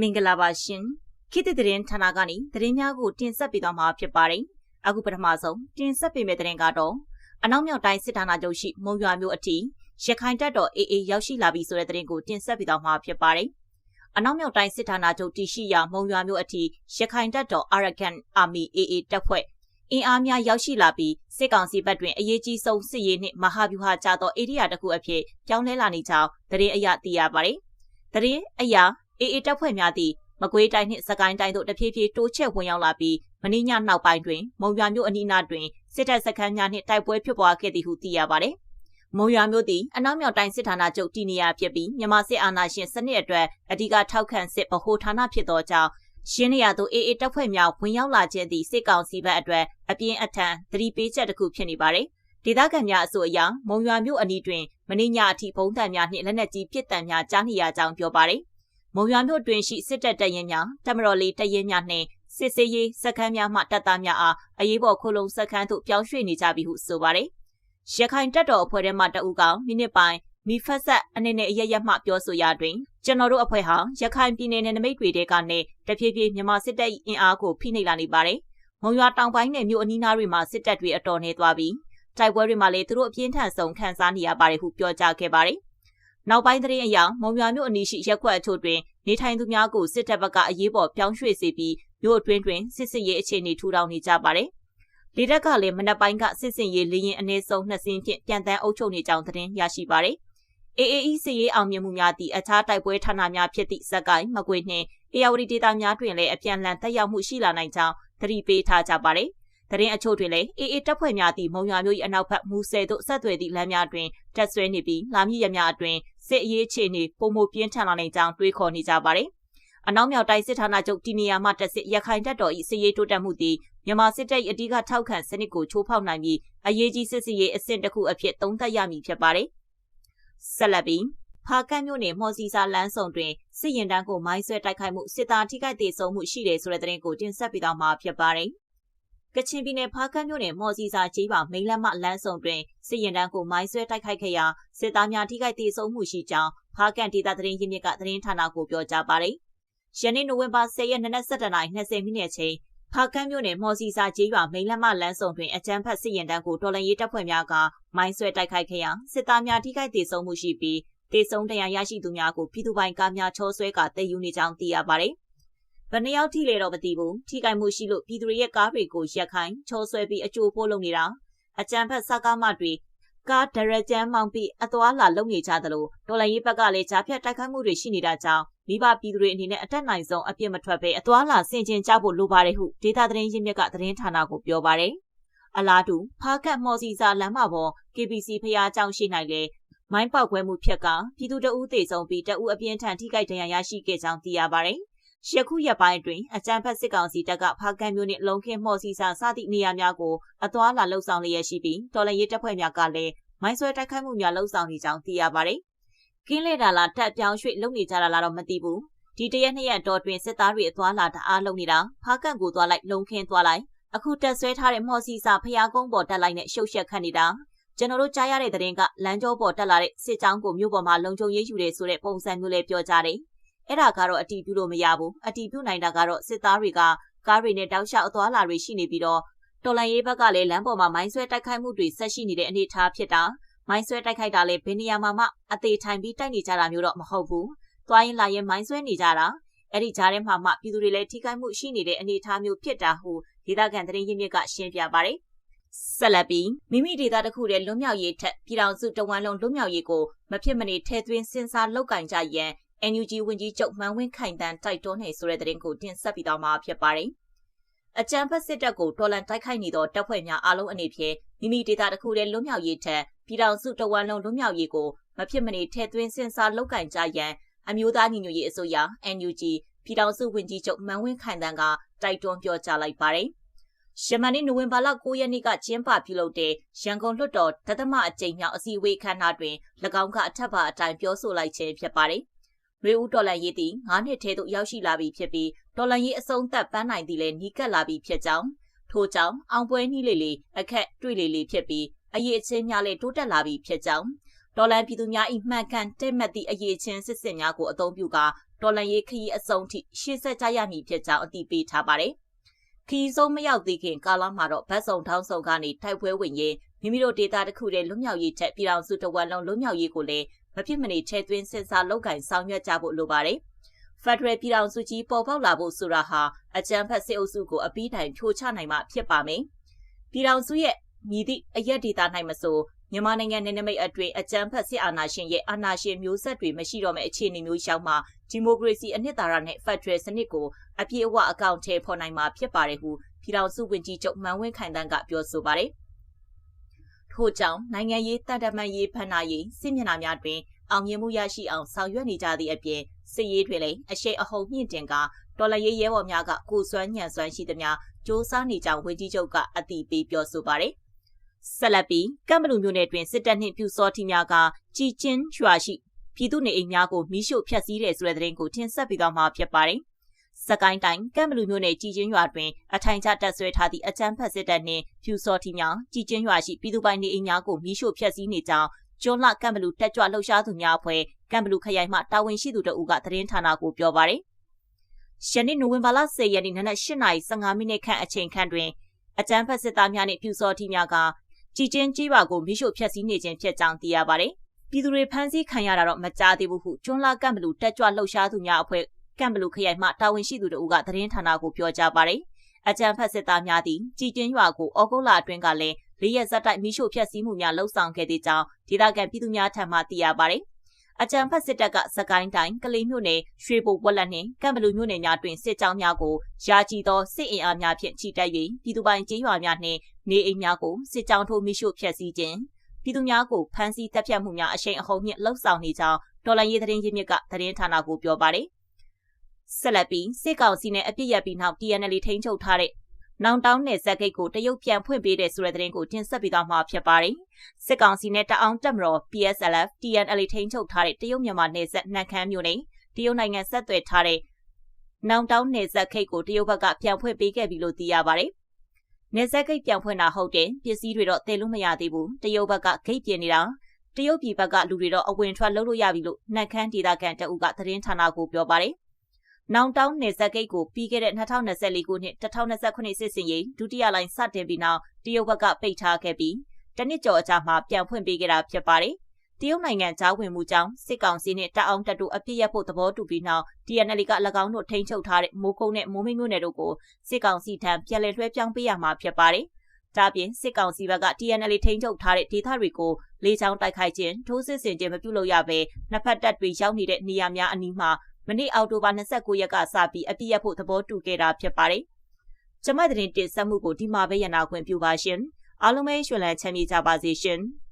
မင်္ဂလာပါရှင်ခေတ်သစ်သတင်းဌာနကနေသတင်းများကိုတင်ဆက်ပေးသွားမှာဖြစ်ပါတယ်အခုပထမဆုံးတင်ဆက်ပေးမယ့်သတင်းကတော့အနောက်မြောက်တိုင်းစစ်ဌာနချုပ်ရှိမုံရွာမြို့အထိရခိုင်တပ်တော် AA ရောက်ရှိလာပြီဆိုတဲ့သတင်းကိုတင်ဆက်ပေးသွားမှာဖြစ်ပါတယ်အနောက်မြောက်တိုင်းစစ်ဌာနချုပ်တရှိရာမုံရွာမြို့အထိရခိုင်တပ်တော် Arakan Army AA တပ်ဖွဲ့အင်အားများရောက်ရှိလာပြီးစစ်ကောင်စီဘက်တွင်အရေးကြီးဆုံးစစ်ရေးနှင့်မဟာဗျူဟာကျသောဧရိယာတစ်ခုအဖြစ်ပြောင်းလဲလာနေကြောင်းသတင်းအရသိရပါတယ်။သတင်းအရ အေအေတပ်ဖွဲ့များသည့်မကွေးတိုင်းနှင့်စကိုင်းတိုင်းတို့တဖြည်းဖြည်းတိုးချဲ့ဝင်ရောက်လာပြီးမင်းညနောက်ပိုင်းတွင် မုံရွာမြို့အနီးနားတွင်စစ်တပ်စခန်းများနှင့်တိုက်ပွဲဖြစ်ပွားခဲ့သည်ဟုသိရပါသည်။မုံရွာမြို့သည်အနောက်မြောက်တိုင်းစစ်ဌာနချုပ်တည်နေရာဖြစ်ပြီးမြန်မာစစ်အာဏာရှင်စနစ်အတွက်အဓိကထောက်ခံစစ်ဗဟိုဌာနဖြစ်သောကြောင့်ရှင်းနေရသို့အေအေတပ်ဖွဲ့များဝင်ရောက်လာခြင်းသည့်စစ်ကောင်စီဘက်အတွက်အပြင်းအထန်သတိပေးချက်တစ်ခုဖြစ်နေပါတယ်။ဒေသခံများအဆိုအရမုံရွာမြို့အနီးတွင်မင်းညအထိပုံးတံများနှင့်လက်နက်ကြီးပစ်တံများကြားနေရကြောင်းပြောပါတယ် မုံရွာမြို့တွင်ရှိစစ်တပ်တရင်များတမတော်လေးတရင်များနှင့်စစ်စေးရေးစခန်းများမှတပ်သားများအားအရေးပေါ်ခုလုံစခန်းသို့ပြောင်းရွှေ့နေကြပြီဟုဆိုပါတယ်။ရခိုင်တပ်တော်အဖွဲ့ထဲမှတအူကောင်မိနစ်ပိုင်းမိဖက်ဆက်အနေနဲ့အရရမှပြောဆိုရတွင်ကျွန်တော်တို့အဖွဲ့ဟာရခိုင်ပြည်နယ်နယ်နိမိတ်တွေတဲကနေတဖြည်းဖြည်းမြန်မာစစ်တပ်အင်အားကိုဖိနှိပ်လာနေပါတယ်။မုံရွာတောင်ပိုင်းနယ်မြို့အနီးနားတွေမှာစစ်တပ်တွေအတော်နေသွားပြီးတိုက်ပွဲတွေမှာလည်းသူတို့အပြင်းထန်ဆုံးခံစားနေရပါတယ်ဟုပြောကြားခဲ့ပါတယ်။ နောက်ပိုင်းသတင်းအရမုံရွာမြို့အနီးရှိရက်ကွက်အချို့တွင်နေထိုင်သူများကိုစစ်တပ်ဘက်ကအရေးပေါ်ပြောင်းရွှေ့စေပြီးမြို့အတွင်းတွင်စစ်စစ်ရေးအခြေအနေထူထောင်နေကြပါတယ်။လေတက်ကလည်းမနက်ပိုင်းကစစ်စင်ရေးလေရင်အနည်းဆုံးနှစ်စင်းဖြင့်ပြန်တန်းအုပ်ချုပ်နေကြောင်းသတင်းရရှိပါတယ်။ AAE စစ်ရေးအောင်မြင်မှုများသည့်အခြားတိုက်ပွဲဌာနများဖြစ်သည့်ဇက်ကိုင်းမကွေနှင့်အေယာဝတီဒေသများတွင်လည်းအပြန်အလှန်တက်ရောက်မှုရှိလာနိုင်ကြောင်းသတိပေးထားကြပါတယ်။သတင်းအချို့တွင်လည်းအေအေတပ်ဖွဲ့များသည့်မုံရွာမြို့၏အနောက်ဘက်မူဆယ်သို့ဆက်သွယ်သည့်လမ်းများတွင်တက်ဆွဲနေပြီးလာမည့်ရက်များအတွင်း စစ်အရေးအခြေအနေပုံမပြင်းထန်လာနိုင်ကြောင်းတွေးခေါ်နေကြပါတယ်။အနောက်မြောက်တိုင်းစစ်ဌာနချုပ်တီနီယာမှတက်စစ်ရခိုင်တပ်တော်၏စစ်ရေးတိုးတက်မှုသည်မြန်မာစစ်တပ်၏အဓိကထောက်ခံစနစ်ကိုချိုးဖောက်နိုင်ပြီးအရေးကြီးစစ်စီရေးအဆင့်တစ်ခုအဖြစ်သုံးသပ်ရမည်ဖြစ်ပါတယ်။ဆက်လက်ပြီးဖာကန့်မြို့နယ်မော်စီစာလမ်းဆောင်တွင်စစ်ရင်တန်းကိုမိုင်းဆွဲတိုက်ခိုက်မှုစစ်သားထိခိုက်ဒေဆုံးမှုရှိတယ်ဆိုတဲ့သတင်းကိုတင်ဆက်ပေးသွားမှာဖြစ်ပါတယ်။ ကချင်ပြည်နယ်ဖားကန့်မြို့နယ်မော်စီစာကြီးပါမိန်လက်မလမ်းဆောင်တွင်စစ်ရင်တန်းကိုမိုင်းဆွဲတိုက်ခိုက်ခဲ့ရာစစ်သားများထိခိုက်ဒေဆုံးမှုရှိကြောင်းဖားကန့်ဒေသသတင်းရင်းမြစ်ကသတင်းဌာနကိုပြောကြားပါတယ်။ယနေ့နိုဝင်ဘာ10ရက်နေ့17:20မိနစ်အချိန်ဖားကန့်မြို့နယ်မော်စီစာကြီးပါမိန်လက်မလမ်းဆောင်တွင်အကြမ်းဖက်စစ်ရင်တန်းကိုတော်လန်ရေးတပ်ဖွဲ့များကမိုင်းဆွဲတိုက်ခိုက်ခဲ့ရာစစ်သားများထိခိုက်ဒေဆုံးမှုရှိပြီးဒေဆုံးတရားရရှိသူများကိုပြည်သူပိုင်ကားများချောဆွဲကတည်ယူနေကြောင်းသိရပါတယ်။ ဘယ်နှယောက်ထိလဲတော့မသိဘူးထိခိုက်မှုရှိလို့ပြည်သူတွေရဲ့ကားတွေကိုရက်ခိုင်းချောဆွဲပြီးအကျိုးပို့လုပ်နေတာအကြံဖက်စကားမတွေကားဒရကြမ်းမောင်းပြီးအသွာလာလုပ်နေကြသလိုတော်လိုင်းရေးဘက်ကလည်းကြားဖြတ်တိုက်ခိုက်မှုတွေရှိနေတာကြောင့်မိဘပြည်သူတွေအနေနဲ့အတက်နိုင်ဆုံးအပြစ်မထွက်ဘဲအသွာလာဆင်ခြင်ကြဖို့လိုပါတယ်ဟုဒေတာသတင်းရင်းမြစ်ကသတင်းဌာနကိုပြောပါတယ်အလားတူဖားကတ်မော်စီစာလမ်းမပေါ် KBC ဖျားကြောင်ရှိနိုင်လေမိုင်းပေါက်ကွဲမှုဖြက်ကပြည်သူတအုပ်သေးဆုံးပြီးတအုပ်အပြင်းထန်ထိခိုက်ဒဏ်ရာရရှိခဲ့ကြောင်းသိရပါတယ် ယခုရက်ပိုင်းတွင်အကြံဖက်စစ်ကောင်စီတပ်ကဖားကန့်မြို့နှင့်လုံခင်းမော်စီစာစသည့်နေရာများကိုအသွာလာလှုပ်ဆောင်လျက်ရှိပြီးတော်လရေးတပ်ဖွဲ့များကလည်းမိုင်းဆွဲတိုက်ခိုက်မှုများလှုပ်ဆောင်နေကြောင်းသိရပါတယ်။ကင်းလေတာလာတက်ပြောင်းရွှေ့လုပ်နေကြတာလားတော့မသိဘူး။ဒီတရက်နှစ်ရက်တော့တွင်စစ်သားတွေအသွာလာတအားလုပ်နေတာဖားကန့်ကိုသွားလိုက်လုံခင်းသွားလိုက်အခုတက်ဆွဲထားတဲ့မော်စီစာဖျားကုန်းပေါ်တက်လိုက်နဲ့ရှုပ်ရှက်ခတ်နေတာကျွန်တော်တို့ကြားရတဲ့သတင်းကလမ်းကြောပေါ်တက်လာတဲ့စစ်ကြောင်းကိုမြို့ပေါ်မှာလုံခြုံရေးယူတယ်ဆိုတဲ့ပုံစံမျိုးလေးပြောကြတယ် အဲ့ဒါကတော့အတီးပြုလို့မရဘူးအတီးပြုနိုင်တာကတော့စစ်သားတွေကကားတွေနဲ့တောက်လျှောက်အသွားလာတွေရှိနေပြီးတော့တော်လန်ရေးဘက်ကလည်းလမ်းပေါ်မှာမိုင်းဆွဲတိုက်ခိုက်မှုတွေဆက်ရှိနေတဲ့အနေအထားဖြစ်တာမိုင်းဆွဲတိုက်ခိုက်တာလည်းဘယ်နေရာမှာမှအသေးထိုင်ပြီးတိုက်နေကြတာမျိုးတော့မဟုတ်ဘူးသွားရင်လာရင်မိုင်းဆွဲနေကြတာအဲ့ဒီကြားထဲမှာမှပြည်သူတွေလည်းထိခိုက်မှုရှိနေတဲ့အနေအထားမျိုးဖြစ်တာဟုဒေသခံသတင်းရင်းမြစ်ကရှင်းပြပါတယ်ဆက်လက်ပြီးမိမိဒေသတစ်ခုတည်းလွတ်မြောက်ရေးထက်ပြည်ထောင်စုတဝမ်းလုံးလွတ်မြောက်ရေးကိုမဖြစ်မနေထဲသွင်းစဉ်းစားလုပ်ကင်ကြရန် NUG ဝန်ကြီးချုပ်မှန်ဝင်းခိုင်တန်းတိုက်တွန်းနေဆိုတဲ့သတင်းကိုတင်ဆက်ပြီးတော့မှာဖြစ်ပါတယ်။အကြံဖက်စစ်တပ်ကိုတော်လန်တိုက်ခိုက်နေသောတပ်ဖွဲ့များအားလုံးအနေဖြင့်မိမိဒေသတစ်ခုတည်းလွတ်မြောက်ရေးထက်ပြည်ထောင်စုတဝမ်းလုံးလွတ်မြောက်ရေးကိုမဖြစ်မနေထည့်သွင်းစဉ်းစားလုပ်ကင်ကြရန်အမျိုးသားညီညွတ်ရေးအစိုးရ NUG ပြည်ထောင်စုဝန်ကြီးချုပ်မှန်ဝင်းခိုင်တန်းကတိုက်တွန်းပြောကြားလိုက်ပါတယ်။ရှမန်နေ့နိုဝင်ဘာလ9ရက်နေ့ကကျင်းပပြုလုပ်တဲ့ရန်ကုန်လွှတ်တော်တသမအကြိမ်မြောက်အစည်းအဝေးခမ်းနားတွင်၎င်းကအထက်ပါအတိုင်းပြောဆိုလိုက်ခြင်းဖြစ်ပါတယ် နွေဦးတော်လန်ရေးသည်9နှစ်ထဲသို့ရောက်ရှိလာပြီဖြစ်ပြီးတော်လန်ရေးအဆုံးသတ်ပန်းနိုင်သည်လည်းနီးကပ်လာပြီဖြစ်ကြောင်းထို့ကြောင့်အောင်ပွဲနှီးလေလေအခက်တွေ့လေလေဖြစ်ပြီးအရေးအချင်းများလည်းတိုးတက်လာပြီဖြစ်ကြောင်းဒေါ်လန်ပြည်သူများ၏မှန်ကန်တဲ့မှတ်သည့်အရေးချင်းစစ်စစ်များကိုအသုံးပြုကာတော်လန်ရေးခရီးအစုံထိရှေ့ဆက်ကြရမည်ဖြစ်ကြောင်းအတည်ပြုထားပါတယ်။ခရီးဆုံးမရောက်သေးခင်ကာလမှာတော့ဗတ်စုံထောင်းစုံကနေထိုက်ပွဲဝင်ရေး မိမိတို့ဒေတာတစ်ခုတည်းလွတ်မြောက်ရေးချက်ပြည်တော်စုတဝက်လုံးလွတ်မြောက်ရေးကိုလည်းမဖြစ်မနေချဲ့သွင်းစဉ်းစားလုပ်ကင်ဆောင်ရွက်ကြဖို့လိုပါတယ်။ဖက်ဒရယ်ပြည်တော်စုကြီးပေါ်ပေါက်လာဖို့ဆိုတာဟာအကြမ်းဖက်စစ်အုပ်စုကိုအပြီးတိုင်ဖြိုချနိုင်မှဖြစ်ပါမယ်။ပြည်တော်စုရဲ့မြည်သည့်အရက်ဒေတာနိုင်မဆိုမြန်မာနိုင်ငံနယ်နိမိတ်အတွင်းအကြမ်းဖက်စစ်အာဏာရှင်ရဲ့အာဏာရှင်မျိုးဆက်တွေမရှိတော့မယ့်အခြေအနေမျိုးရောက်မှဒီမိုကရေစီအနှစ်သာရနဲ့ဖက်ဒရယ်စနစ်ကိုအပြည့်အဝအကောင့်ထဲဖော်နိုင်မှာဖြစ်ပါတယ်ဟုပြည်ထောင်စုဝန်ကြီးချုပ်မန်ဝင်းခိုင်တန်းကပြောဆိုပါတယ်။ ထို့ကြောင့်နိုင်ငံရေးတန်တမန်ရေးဖန်နာရေးစစ်မျက်နှာများတွင် အောင်မြင်မှုရရှိအောင်ဆောင်ရွက်နေကြသည့်အပြင်စစ်ရေးတွေလည်းအရှိန်အဟုန်မြင့်တင်ကတော်လရေးရဲဘော်များကကိုစွမ်းညံစွမ်းရှိသမျှစ조사နေကြောင်းဝန်ကြီးချုပ်ကအတည်ပြုပြောဆိုပါတယ်ဆက်လက်ပြီးကမ်ဘလူမျိုးနယ်တွင်စစ်တပ်နှင့်ပြူစောတိများကကြည်ချင်းရွာရှိပြည်သူနေအိမ်များကိုမိရှို့ဖျက်ဆီးတယ်ဆိုတဲ့သတင်းကိုတင်ဆက်ပေးသွားမှာဖြစ်ပါတယ်။ စကိုင်းတိုင်းကမ်ဘလူမျိုးနယ်ကြည်ချင်းရွာတွင်အထိုင်ချတပ်ဆွဲထားသည့်အကြမ်းဖက်စစ်တပ်နှင့်ပြူစောတိများကြည်ချင်းရွာရှိပြည်သူပိုင်နေအိမ်များကိုမိရှို့ဖျက်ဆီးနေကြောင်းကျွန်းလကမ်ဘလူတက်ကြွလှုပ်ရှားသူများအဖွဲ့ကမ်ဘလူခရိုင်မှတာဝန်ရှိသူတဦးကသတင်းဌာနကိုပြောပါတယ်။ယနေ့နိုဝင်ဘာလ10ရက်နေ့နနက်8:15မိနစ်ခန့်အချိန်ခန့်တွင်အကြမ်းဖက်စစ်သားများနှင့်ပြူစောတိများကကြည်ချင်းကြီးပါကိုမိရှို့ဖျက်ဆီးနေခြင်းဖြစ်ကြောင်းသိရပါတယ်။ပြည်သူတွေဖမ်းဆီးခံရတာတော့မကြားသေးဘူးဟုကျွန်းလာကမ်ဘလူတက်ကြွလှုပ်ရှားသူများအဖွဲ့ ကမ်ဘလူခရိုင်မှတာဝန်ရှိသူတို့ကသတင်းဌာနကိုပြောကြားပါတယ်။အကြံဖက်စစ်သားများသည်ကြည်ချင်းရွာကိုဩဂုတ်လအတွင်းကလည်းလေးရက်ဇက်တိုက်မိရှို့ဖျက်ဆီးမှုများလှုပ်ဆောင်ခဲ့တဲ့ကြောင်းဒေသခံပြည်သူများထံမှသိရပါတယ်။အကြံဖက်စစ်တပ်ကစကိုင်းတိုင်းကလေးမြို့နယ်ရွှေဘိုဝက်လက်နှင့်ကံဘလူမြို့နယ်များတွင်စစ်ကြောင်းများကိုယာကြည်သောစစ်အင်အားများဖြင့်ချီတက်၍ပြည်သူပိုင်ကျေးရွာများနှင့်နေအိမ်များကိုစစ်ကြောင်းထိုးမိရှို့ဖျက်ဆီးခြင်းပြည်သူများကိုဖမ်းဆီးတပ်ဖြတ်မှုများအရှိန်အဟုန်မြင့်လှုပ်ဆောင်နေကြောင်းဒေါ်လာရေးသတင်းရင်းမြစ်ကသတင်းဌာနကိုပြောပါတယ်။ ဆက်လက်ပြီးစစ်ကောင်စီနဲ့အပြစ်ရပြီးနောက် TNL ထိန်းချုပ်ထားတဲ့နောင်တောင်းနယ်ဇက်ဂိတ်ကိုတရုတ်ပြန်ဖွင့်ပေးတဲ့ဆိုတဲ့သတင်းကိုတင်ဆက်ပေးသွားမှာဖြစ်ပါတယ်။စစ်ကောင်စီနဲ့တအောင်တက်မတော် PSLF TNL ထိန်းချုပ်ထားတဲ့တရုတ်မြန်မာနယ်ဇက်နှံခမ်းမြို့နယ်တရုတ်နိုင်ငံဆက်သွယ်ထားတဲ့နောင်တောင်းနယ်ဇက်ဂိတ်ကိုတရုတ်ဘက်ကပြန်ဖွင့်ပေးခဲ့ပြီလို့သိရပါတယ်။နယ်ဇက်ဂိတ်ပြန်ဖွင့်တာဟုတ်တယ်ပစ္စည်းတွေတော့တည်လို့မရသေးဘူးတရုတ်ဘက်ကဂိတ်ပြင်နေတာတရုတ်ပြည်ဘက်ကလူတွေတော့အဝင်ထွက်လုပ်လို့ရပြီလို့နှက်ခမ်းဒေသခံတအုပ်ကသတင်းဌာနကိုပြောပါတယ် နောင်တောင်းနေဆက်ဂိတ်ကိုပြီးခဲ့တဲ့2024ခုနှစ်2029စစ်စင်ရေးဒုတိယလိုင်းစတင်ပြီးနောက်တရုတ်ဘက်ကပိတ်ထားခဲ့ပြီးတနစ်ကျော်အကြာမှာပြန်ဖွင့်ပေးခဲ့တာဖြစ်ပါတယ်။တရုတ်နိုင်ငံကြားဝင်မှုကြောင့်စစ်ကောင်စီနဲ့တအောင်းတပ်တို့အပြစ်ရဖို့သဘောတူပြီးနောက် TNL က၎င်းတို့ထိန်းချုပ်ထားတဲ့မိုးကုန်းနဲ့မိုးမိတ်မြို့နယ်တို့ကိုစစ်ကောင်စီထံပြန်လည်လွှဲပြောင်းပေးရမှာဖြစ်ပါတယ်။ဒါပြင်စစ်ကောင်စီဘက်က TNL ထိန်းချုပ်ထားတဲ့ဒေသတွေကိုလေကြောင်းတိုက်ခိုက်ခြင်းထိုးစစ်ဆင်ခြင်းမပြုလုပ်ရဘဲနှစ်ဖက်တပ်တွေရောက်နေတဲ့နေရာများအနီးမှာ မနေ့အောက်တိုဘာ29ရက်ကစပြီးအပြည့်ရဖို့သဘောတူခဲ့တာဖြစ်ပါတယ်။ကျမတဲ့တင်ဆက်မှုကိုဒီမှာပဲရနာခွင့်ပြုပါရှင်။အားလုံးပဲရွှင်လန်းချမ်းမြေ့ကြပါစေရှင်။